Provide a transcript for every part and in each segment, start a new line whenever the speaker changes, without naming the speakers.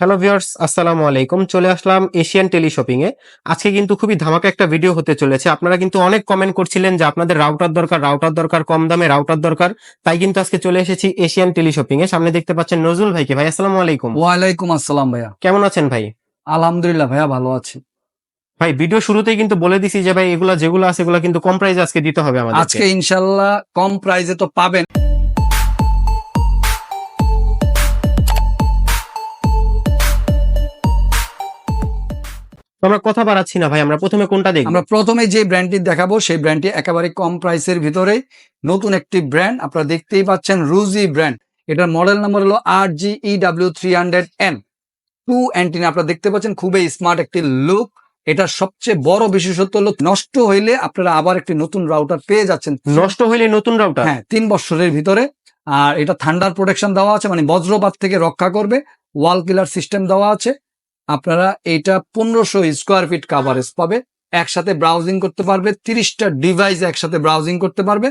Hello viewers আসসালামু আলাইকুম। চলে আসলাম এশিয়ান টেলি শপিং এ। আজকে কিন্তু খুবই ধামাকা একটা ভিডিও হতে চলেছে। আপনারা কিন্তু অনেক কমেন্ট করছিলেন যে আপনাদের রাউটার দরকার রাউটার দরকার কম দামে রাউটার দরকার। তাই কিন্তু আজকে চলে এসেছি এশিয়ান টেলি শপিং এ। সামনে দেখতে পাচ্ছেন নজরুল ভাইকে। ভাই আসসালামু আলাইকুম।
ওয়ালাইকুম আসসালাম ভাইয়া।
কেমন আছেন ভাই?
আলহামদুলিল্লাহ ভাইয়া ভালো আছি।
ভাই ভিডিও শুরুতেই কিন্তু বলে দিছি যে ভাই এগুলা যেগুলো আছে এগুলা কিন্তু কম প্রাইসে আজকে দিতে হবে আমাদের
আজকে ইনশাল্লাহ কম প্রাইসে তো পাবেন।
আমরা কথা বাড়াচ্ছি না ভাই আমরা প্রথমে কোনটা দেখব?
আমরা প্রথমে যে ব্র্যান্ডটি দেখাবো সেই ব্র্যান্ডটি একেবারে কম প্রাইসের ভিতরে। নতুন একটি ব্র্যান্ড আপনারা দেখতেই পাচ্ছেন রুজি ব্র্যান্ড এটার মডেল নাম্বার হলো R G E W three hundred N two antenna আপনারা দেখতে পাচ্ছেন খুবই স্মার্ট একটি লুক এটার সবচেয়ে বড় বিশেষত্ব হলো নষ্ট হইলে আপনারা আবার একটি নতুন রাউটার পেয়ে যাচ্ছেন।
নষ্ট হইলে নতুন রাউটার
হ্যাঁ তিন বছরের ভিতরে। আর এটা ঠান্ডার প্রোটেকশন দেওয়া আছে মানে বজ্রপাত থেকে রক্ষা করবে। ওয়াল কিলার সিস্টেম দেওয়া আছে। আপনারা এটা পনেরোশো স্কোয়ার ফিট কাভারেজ পাবে। একসাথে ব্রাউজিং করতে পারবে তিরিশটা ডিভাইস একসাথে ব্রাউজিং করতে পারবে।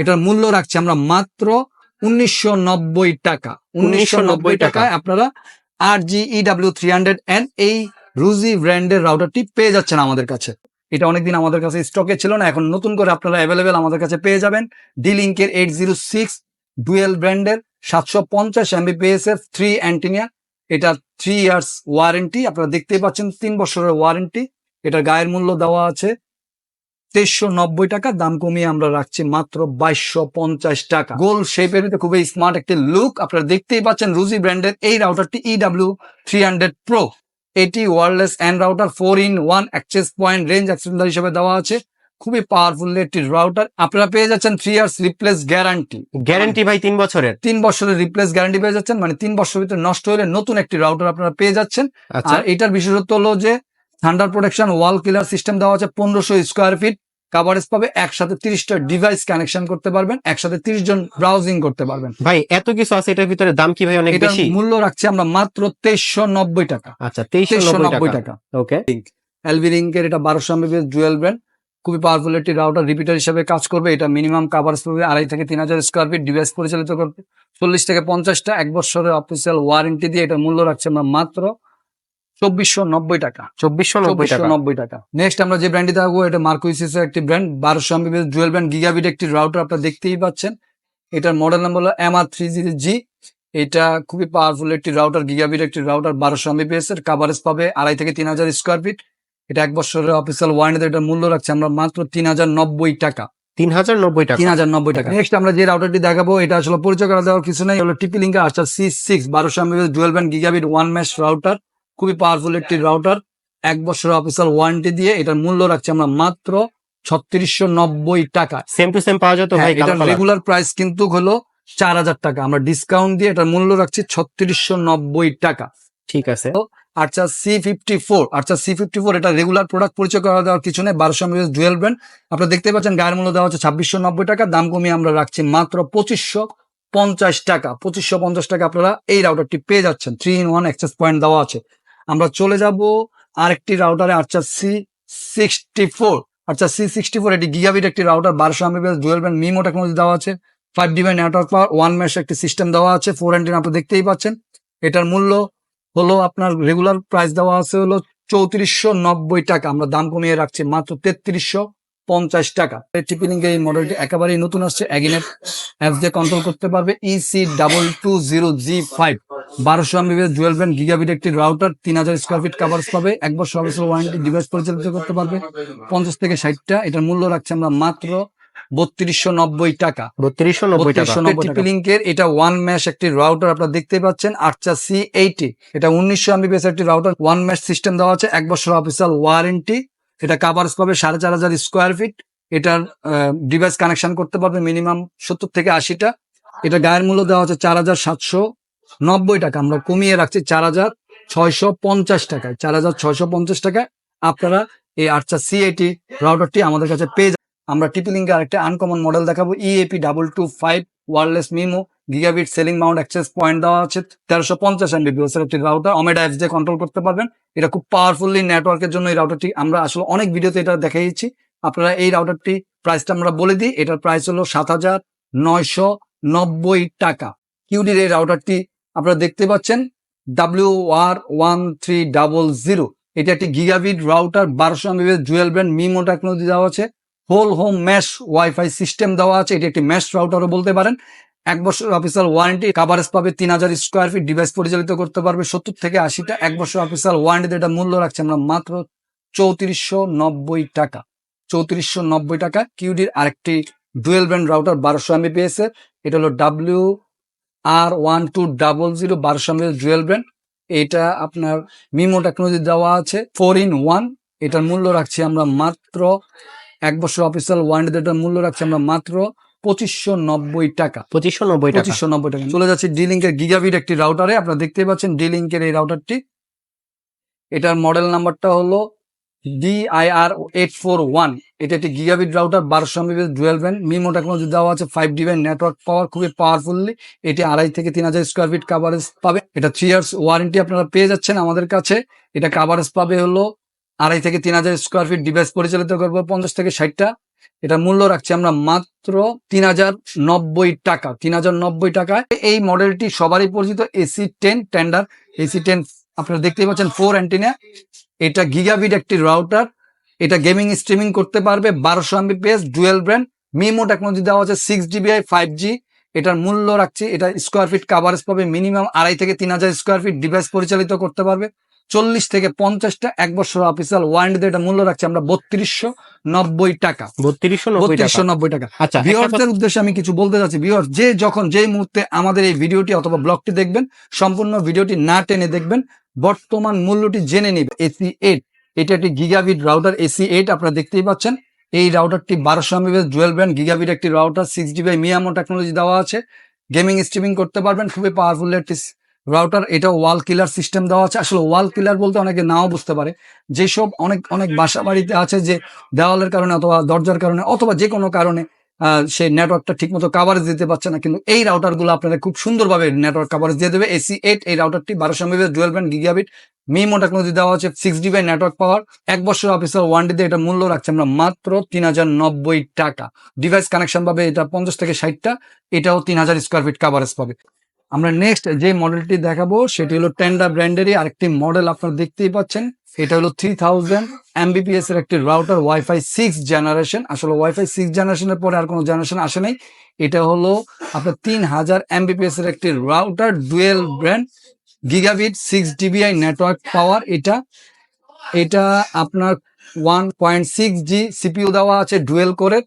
এটার মূল্য রাখছি আমরা মাত্র উনিশশো নব্বই টাকা। উনিশশো নব্বই টাকায় আপনারা R G E W three hundred N এই রুজি ব্র্যান্ডের রাউটারটি পেয়ে যাচ্ছেন আমাদের কাছে। এটা অনেকদিন আমাদের কাছে স্টকে ছিল না এখন নতুন করে আপনারা অ্যাভেলেবেল আমাদের কাছে পেয়ে যাবেন। ডি লিঙ্কের এইট জিরো সিক্স ডুয়েল ব্র্যান্ডের সাতশো পঞ্চাশ এমবিপিএস এর থ্রি অ্যান্টিনিয়া এটা থ্রি ইয়ার্স ওয়ারেন্টি আপনারা দেখতেই পাচ্ছেন, তিন বছরের ওয়ারেন্টি এটার গায়ের মূল্য দেওয়া আছে। তেইশশো নব্বই টাকা, দাম কমিয়ে আমরা রাখছি মাত্র বাইশশো পঞ্চাশ টাকা। গোল শেপের ভিতরে খুবই স্মার্ট একটি লুক আপনারা দেখতেই পাচ্ছেন রুজি ব্র্যান্ডের এই রাউটারটি E W three hundred pro এটি wireless and router four in one access point range extender হিসেবে দেওয়া আছে। খুবই পাওয়ারফুল একটি রাউটার আপনারা পেয়ে যাচ্ছেন three years replace guarantee
guarantee ভাই তিন বছরের।
তিন বছরের রিপ্লেস গ্যারান্টি পেয়ে যাচ্ছেন মানে তিন বছরের ভিতরে নষ্ট হলে নতুন একটি রাউটার আপনারা পেয়ে যাচ্ছেন।
আচ্ছা।
আর এটার বিশেষত্ব হলো যে thunder protection wall killer system দেওয়া আছে পনেরোশো স্কোয়ার ফিট কাভারেজ পাবে একসাথে তিরিশটা ডিভাইস কানেকশন করতে পারবেন একসাথে তিরিশ জন ব্রাউজিং করতে পারবেন।
ভাই এত কিছু আছে এটার ভিতরে দাম কি ভাই অনেক বেশি?
মূল্য রাখছি আমরা মাত্র তেইশশো নব্বই টাকা।
আচ্ছা তেইশশো নব্বই টাকা। ওকে
এলবি রিঙ্কের এটা বারোশো এমবিপিএস জুয়েল ব্র্যান্ড খুবই পাওয়ারফুল একটি রাউটার রিপিটার হিসেবে কাজ করবে। এটা মিনিমাম কাভারেজ পাবে আড়াই থেকে তিন হাজার স্কোয়ার ফিট ডিভাইস পরিচালিত করবে। চল্লিশ থেকে পঞ্চাশটা এক বছরের অফিসিয়াল ওয়ারেন্টি দিয়ে এটা মূল্য রাখছে আমরা মাত্র চব্বিশশো নব্বই টাকা।
চব্বিশশো নব্বই টাকা।
নেক্সট আমরা যে ব্র্যান্ডটি থাকব এটা মার্কুইসিস একটি ব্র্যান্ড বারোশো এমবিপিএস জুয়েল ব্র্যান্ড গিগাবিট একটি রাউটার আপনারা দেখতেই পাচ্ছেন। এটার মডেল নাম্বার হলো এম আর থ্রি জি এটা খুবই পাওয়ারফুল একটি রাউটার গিগাবিট একটি রাউটার বারোশো এমবিপিএস এর কাভারেজ পাবে আড়াই থেকে তিন হাজার স্কোয়ার ফিট এটা এক বছরের অফিসিয়াল ওয়ারেন্টি এটার মূল্য রাখছে আমরা মাত্র তিন হাজার নব্বই টাকা।
তিন হাজার নব্বই টাকা।
তিন হাজার নব্বই টাকা। নেক্সট আমরা যে রাউটারটি দেখাবো এটা আসলে পরিচয় করা দেওয়ার কিছু নেই হলো টিপি লিঙ্কা আচ্ছা সি সিক্স বারোশো Mbps dual band gigabit one mesh router খুবই পাওয়ারফুল একটি রাউটার এক বছরের অফিসিয়াল ওয়ারেন্টি দিয়ে এটার মূল্য রাখছে আমরা মাত্র ছত্রিশশো নব্বই টাকা।
সেম টু সেম পাওয়া যেত ভাই
হ্যাঁ, এটার রেগুলার প্রাইস কিন্তু হলো চার হাজার টাকা। আমরা ডিসকাউন্ট দিয়ে এটার মূল্য রাখছি ছত্রিশশো নব্বই টাকা।
ঠিক আছে।
আচ্ছা সি ফিফটি ফোর আচ্ছা সি ফিফটি ফোর এটা রেগুলার প্রোডাক্ট পরিচয় করা দেওয়ার কিছু নেই, বারোশো এমএস জুয়েল ব্র্যান্ড আপনারা দেখতে পাচ্ছেন গায়ের মূল্য দেওয়া হচ্ছে ছাব্বিশশো নব্বই টাকা, দাম কমিয়ে আমরা রাখছি মাত্র পঁচিশশো পঞ্চাশ টাকা। পঁচিশশো পঞ্চাশ টাকা আপনারা এই রাউটারটি পেয়ে যাচ্ছেন three in one access point দেওয়া আছে। আমরা চলে যাব আরেকটি রাউটারে আচ্ছা সি সিক্সটি ফোর আচ্ছা সি সিক্সটি ফোর এটি গিগাবিট একটি রাউটার বারোশো Mbps dual band MIMO technology দেওয়া আছে। Five device network power one mesh একটি সিস্টেম দেওয়া আছে ফোর অ্যান্টিন আপনি দেখতেই পাচ্ছেন। এটার মূল্য হলো আপনার রেগুলার প্রাইস দেওয়া আছে হলো চৌত্রিশশো নব্বই টাকা। আমরা দাম কমিয়ে রাখছি মাত্র তেত্রিশশো পঞ্চাশ টাকা। টিপিলিং এই মডেলটি একেবারেই নতুন আসছে। অ্যাগিনেট অ্যাপস দিয়ে কন্ট্রোল করতে পারবে EC double two zero G five বারোশো এমবিএস জুয়েল ব্যান্ড গিগাবিট একটি রাউটার তিন হাজার স্কোয়ার ফিট কাভার্স পাবে। এক বছর ওয়ারেন্টি ডিভাইস পরিচালিত করতে পারবে। পঞ্চাশ থেকে ষাটটা, এটার মূল্য রাখছে আমরা মাত্র বত্রিশশো নব্বই টাকা।
বত্রিশশো নব্বই টাকা।
লিঙ্কের এটা ওয়ান ম্যাশ একটি রাউটার আপনারা দেখতে পাচ্ছেন আটটা সি এইটি এটা উনিশশো এমবিপিএস একটি রাউটার ওয়ান ম্যাশ সিস্টেম দেওয়া আছে এক বছর অফিসিয়াল ওয়ারেন্টি এটা কাভারেজ পাবে সাড়ে চার হাজার স্কোয়ার ফিট এটার ডিভাইস কানেকশন করতে পারবে মিনিমাম সত্তর থেকে আশিটা। এটা গায়ের মূল্য দেওয়া হচ্ছে চার হাজার সাতশো নব্বই টাকা। আমরা কমিয়ে রাখছি চার হাজার ছয়শো পঞ্চাশ টাকায়। চার হাজার ছয়শো পঞ্চাশ টাকায় আপনারা এই আটটা সি এইটি রাউটারটি আমাদের কাছে পেয়ে। আমরা টিপি লিঙ্কে আরেকটা আনকমন মডেল দেখাবো। EAP double two five wireless MIMO gigabit ceiling mount access point দেওয়া আছে, তেরোশো পঞ্চাশ এর একটি রাউটার অমেডা দিয়ে কন্ট্রোল করতে পারবেন। এটা খুব পাওয়ারফুলি নেটওয়ার্কের জন্য এই রাউটারটি আমরা আসলে অনেক ভিডিওতে এটা দেখাইছি। আপনারা এই রাউটারটি প্রাইসটা আমরা বলে দিই, এটার প্রাইস হলো সাত হাজার নয়শো নব্বই টাকা। কিউডির এই রাউটারটি আপনারা দেখতে পাচ্ছেন W R one three double zero এটা একটি গিগাবিট রাউটার বারোশো MBS dual brand MIMO technology দেওয়া আছে। Whole home mesh WiFi system দেওয়া আছে। এটি একটি ম্যাশ রাউটারও বলতে পারেন। এক বছর অফিসিয়াল ওয়ারেন্টি কাভারেজ পাবে তিন হাজার স্কোয়ার ফিট ডিভাইস পরিচালিত করতে পারবে সত্তর থেকে আশিটা। এক বছর অফিসিয়াল ওয়ারেন্টিতে এটা মূল্য রাখছে আমরা মাত্র চৌত্রিশশো নব্বই টাকা। চৌত্রিশশো নব্বই টাকা। কিউডির আরেকটি ডুয়েল ব্র্যান্ড রাউটার বারোশো এমবিপিএস এর। এটা হলো W R one two double zero বারোশো এমবিএস ডুয়েল ব্র্যান্ড এটা আপনার মিমো টেকনোলজি দেওয়া আছে ফোর ইন ওয়ান এটার মূল্য রাখছি আমরা মাত্র এক বছর অফিসিয়াল ওয়ারেন্টিতে এটার মূল্য রাখছি আমরা মাত্র পঁচিশশো নব্বই টাকা।
পঁচিশশো নব্বই
পঁচিশশো নব্বই টাকা। চলে যাচ্ছে ডি লিঙ্কের গিগাবিট একটি রাউটারে আপনারা দেখতেই পাচ্ছেন ডি লিঙ্কের এই রাউটারটি এটার মডেল নাম্বারটা হলো ডিআইআর এইট ফোর ওয়ান এটা একটি গিগাবিট রাউটার বারোশো MBS dual band MIMO technology দেওয়া আছে five D band network power খুবই পাওয়ারফুল্লি এটি আড়াই থেকে তিন হাজার স্কোয়ার ফিট কাভারেজ পাবে। এটা থ্রি ইয়ার্স ওয়ারেন্টি আপনারা পেয়ে যাচ্ছেন আমাদের কাছে। এটা কাভারেজ পাবে হলো আড়াই থেকে তিন হাজার স্কোয়ার ফিট ডিভাইস পরিচালিত করব, পঞ্চাশ থেকে ষাটটা। এটা মূল্য রাখছি আমরা মাত্র তিন হাজার নব্বই টাকা, তিন হাজার নব্বই টাকায়। এই মডেলটি সবারই পরিচিত AC ten Tenda AC ten আপনারা দেখতেই পাচ্ছেন ফোর অ্যান্টিনা এটা গিগাবিট একটি রাউটার এটা গেমিং স্ট্রিমিং করতে পারবে, বারোশো Mbps dual band MIMO technology দেওয়া আছে সিক্স জিবিআই ফাইভ জি এটার মূল্য রাখছি, এটা স্কোয়ার ফিট কাভারেজ পাবে মিনিমাম আড়াই থেকে তিন হাজার স্কোয়ার ফিট ডিভাইস পরিচালিত করতে পারবে। চল্লিশ থেকে পঞ্চাশটা এক বছর অফিসিয়াল ওয়ারেন্টিতে এটা মূল্য রাখছি আমরা বত্রিশশো নব্বই টাকা।
বত্রিশশো নব্বই টাকা।
বত্রিশশো নব্বই টাকা।
আচ্ছা একটা
উদ্দেশ্যে আমি কিছু বলতে চাচ্ছি। ভিউয়ার যে যখন যেই মুহূর্তে আমাদের এই ভিডিওটি অথবা ব্লগটি দেখবেন সম্পূর্ণ ভিডিওটি না টেনে দেখবেন বর্তমান মূল্যটি জেনে নিবে এসি এইট এটা একটি গিগাবিট রাউটার এসি এইট আপনারা দেখতেই পাচ্ছেন। এই রাউটারটি বারোশো এমবিএস জুয়েল ব্র্যান্ড গিগাবিট একটি router six GB MIMO technology দেওয়া আছে। গেমিং স্ট্রিমিং করতে পারবেন খুবই পাওয়ারফুল একটি রাউটার এটা ওয়াল কিলার সিস্টেম দেওয়া আছে। আসলে ওয়াল কিলার বলতে অনেকে নাও বুঝতে পারে। যেসব অনেক অনেক বাসা বাড়িতে আছে যে দেওয়ালের কারণে অথবা দরজার কারণে অথবা যে কোনো কারণে সেই নেটওয়ার্কটা ঠিকমতো কাভারেজ দিতে পারছে না। কিন্তু এই রাউটারগুলো আপনারা খুব সুন্দরভাবে নেটওয়ার্ক কাভারেজ দিয়ে দেবে। এসি এইট এই রাউটারটি বারোশো Mbps dual band gigabit MIMO technology দেওয়া আছে সিক্স ডিবাই নেটওয়ার্ক পাওয়ার এক বছর অফিসার ওয়ান ডিতে এটা মূল্য রাখছে আমরা মাত্র তিন হাজার নব্বই টাকা। ডিভাইস কানেকশন পাবে এটা পঞ্চাশ থেকে ষাটটা, এটাও তিন হাজার স্কোয়ার ফিট কাভারেজ পাবে। আমরা নেক্সট যে মডেলটি দেখাবো, সেটি হলো টেন্ডা ব্র্যান্ডেরই আরেকটি মডেল আপনারা দেখতেই পাচ্ছেন। এটা হলো থ্রি থাউজেন্ড এমবিপিএস এর একটি রাউটার ওয়াইফাই সিক্স জেনারেশন আসলে ওয়াইফাই সিক্স জেনারেশনের পরে আর কোনো জেনারেশন আসে নাই। এটা হলো আপনার তিন হাজার এমবিপিএস এর একটি router dual band gigabit six dBi network power এটা এটা আপনার one point six G CPU দেওয়া আছে ডুয়েল কোরের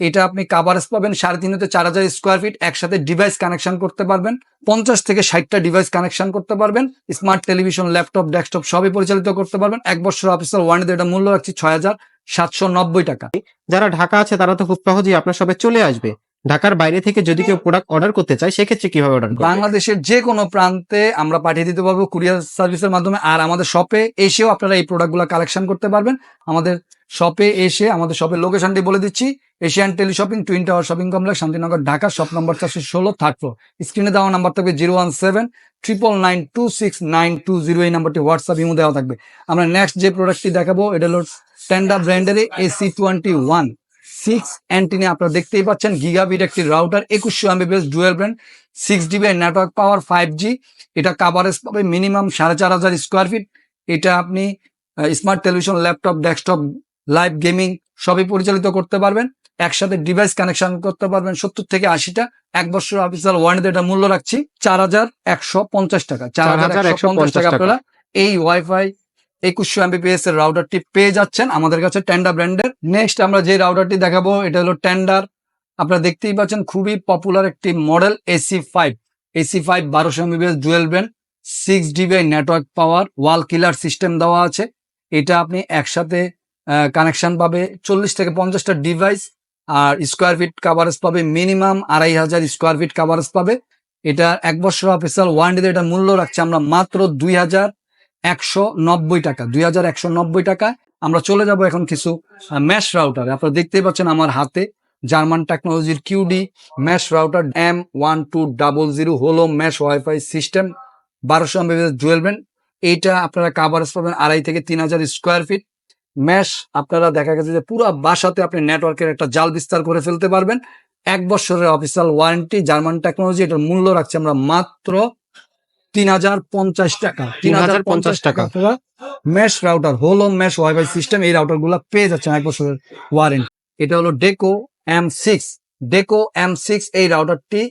এটা আপনি কাভারেজ পাবেন সাড়ে তিন হতে চার হাজার স্কোয়ার ফিট একসাথে ডিভাইস কানেকশন করতে পারবেন। পঞ্চাশ থেকে ষাটটা ডিভাইস কানেকশন করতে পারবেন। স্মার্ট টেলিভিশন ল্যাপটপ ডেস্কটপ সবই পরিচালিত করতে পারবেন। এক বছর অফিসার ওয়ারেন্টি এটা মূল্য রাখছি ছয় হাজার সাতশো নব্বই টাকা।
যারা ঢাকা আছে, তারা তো খুব সহজেই আপনার সবে চলে আসবে। ঢাকার বাইরে থেকে যদি কেউ প্রোডাক্ট অর্ডার করতে চায়, সেক্ষেত্রে কীভাবে অর্ডার করবে?
বাংলাদেশের যে কোনো প্রান্তে আমরা পাঠিয়ে দিতে পারব কুরিয়ার সার্ভিসের মাধ্যমে। আর আমাদের শপে এসেও আপনারা এই প্রোডাক্টগুলো কালেকশন করতে পারবেন। আমাদের শপে এসে আমাদের শপের লোকেশনটি বলে দিচ্ছি। Asian tele shopping twin tower shopping complex, Shantinagar, Dhaka shop নম্বর চারশো ষোলো থার্ড ফ্লোর স্ক্রিনে দেওয়া নাম্বার থাকবে zero one seven triple nine two six nine two zero এই নাম্বারটি হোয়াটসঅ্যাপ ইমো দেওয়া থাকবে। আমরা নেক্সট যে প্রোডাক্টটি দেখাবো, এটা হলো টেন্ডা ব্র্যান্ডের এসি টোয়েন্টি ওয়ান সিক্স অ্যান্টিনে আপনারা দেখতেই পাচ্ছেন গিগাবিট একটি রাউটার একুশশো Mbps dual band six dB network power five G এটা কাভারেজ পাবে মিনিমাম সাড়ে চার হাজার স্কোয়ার ফিট এটা আপনি smart television laptop desktop live gaming সবই পরিচালিত করতে পারবেন একসাথে ডিভাইস কানেকশন করতে পারবেন সত্তর থেকে আশিটা এক বছর অফিসিয়াল ওয়ারেন্টি এটা মূল্য রাখছি চার হাজার একশো পঞ্চাশ টাকা চার হাজার একশো পঞ্চাশ টাকা আপনারা এই ওয়াইফাই একুশশো এমবিপিএস এর রাউটারটি পেয়ে যাচ্ছেন আমাদের কাছে টেন্ডা ব্র্যান্ডের নেক্সট আমরা যে রাউটারটি দেখাবো, এটা হলো টেন্ডার আপনারা দেখতেই পাচ্ছেন খুবই পপুলার একটি model AC five AC five বারোশো Mbps dual band six dB network power wall killer system দেওয়া আছে। এটা আপনি একসাথে কানেকশন পাবে চল্লিশ থেকে পঞ্চাশটা ডিভাইস আর স্কোয়ার ফিট কাভারেজ পাবে মিনিমাম আড়াই হাজার স্কোয়ার ফিট কাভারেজ পাবে। এটা এক বছর অফিসিয়াল ওয়ারেন্টিতে এটা মূল্য রাখছে আমরা মাত্র দুই হাজার একশো নব্বই টাকা, দুই হাজার একশো নব্বই টাকা। আমরা চলে যাব এখন কিছু ম্যাশ রাউটার আপনারা দেখতেই পাচ্ছেন আমার হাতে জার্মান টেকনোলজির QD mesh router M one two double zero হলো ম্যাশ ওয়াইফাই সিস্টেম বারোশো এমবিএস জুয়েল ব্যান্ড এইটা আপনারা কাভারেজ পাবেন আড়াই থেকে তিন হাজার স্কোয়ার ফিট ম্যাশ আপনারা দেখা গেছে যে পুরো বাসাতে আপনি নেটওয়ার্কের একটা জাল বিস্তার করে ফেলতে পারবেন। এক বছরের অফিসিয়াল ওয়ারেন্টি জার্মান টেকনোলজি এটার মূল্য রাখছে আমরা মাত্র তিন হাজার পঞ্চাশ টাকা। তিন হাজার পঞ্চাশ
টাকা।
Mesh router whole mesh wifi system এই রাউটারগুলা পেয়ে যাচ্ছেন এক বছরের ওয়ারেন্টি এটা হলো Deco M six Deco M six এই রাউটারটি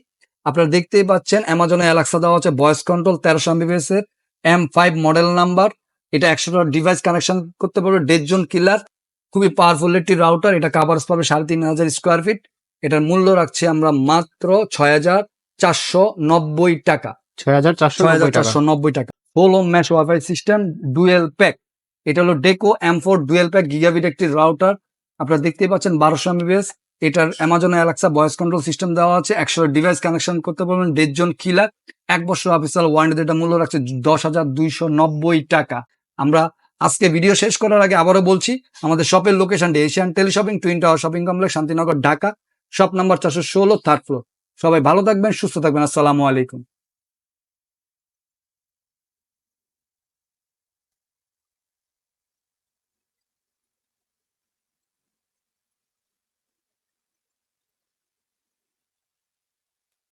আপনারা দেখতেই পাচ্ছেন অ্যামাজনে অ্যালাক্সা দেওয়া আছে ভয়েস কন্ট্রোল তেরোশো এমবিবিএস এর এম ফাইভ মডেল নাম্বার এটা একশো একশোটা ডিভাইস কানেকশন করতে পারবে দেড় জন কিলার খুবই পাওয়ারফুল একটি রাউটার এটা কাভার্স পাবে সাড়ে তিন হাজার স্কোয়ার ফিট এটার মূল্য রাখছি আমরা মাত্র ছয় হাজার চারশো নব্বই টাকা।
ছয় হাজার চারশো নব্বই টাকা।
Home mesh system dual pack এটা হলো ডেকো ডুয়েল প্যাক একটি রাউটার আপনারা দেখতেই বারোশো এটার অ্যামাজনে কন্ট্রোল সিস্টেম দেওয়া আছে। একশো ডিভাইস কানেকশন করতে পারবেন। এক বছর এটা মূল্য রাখছে দশ হাজার দুইশো নব্বই টাকা। আমরা আজকে ভিডিও শেষ করার আগে আবারও বলছি, আমাদের শপের লোকেশনটি Asian teleshopping twin tower shopping complex Shantinagar, Dhaka. Shop number চারশো ষোলো থার্ড ফ্লোর সবাই ভালো থাকবেন, সুস্থ থাকবেন। আসসালামু আলাইকুম।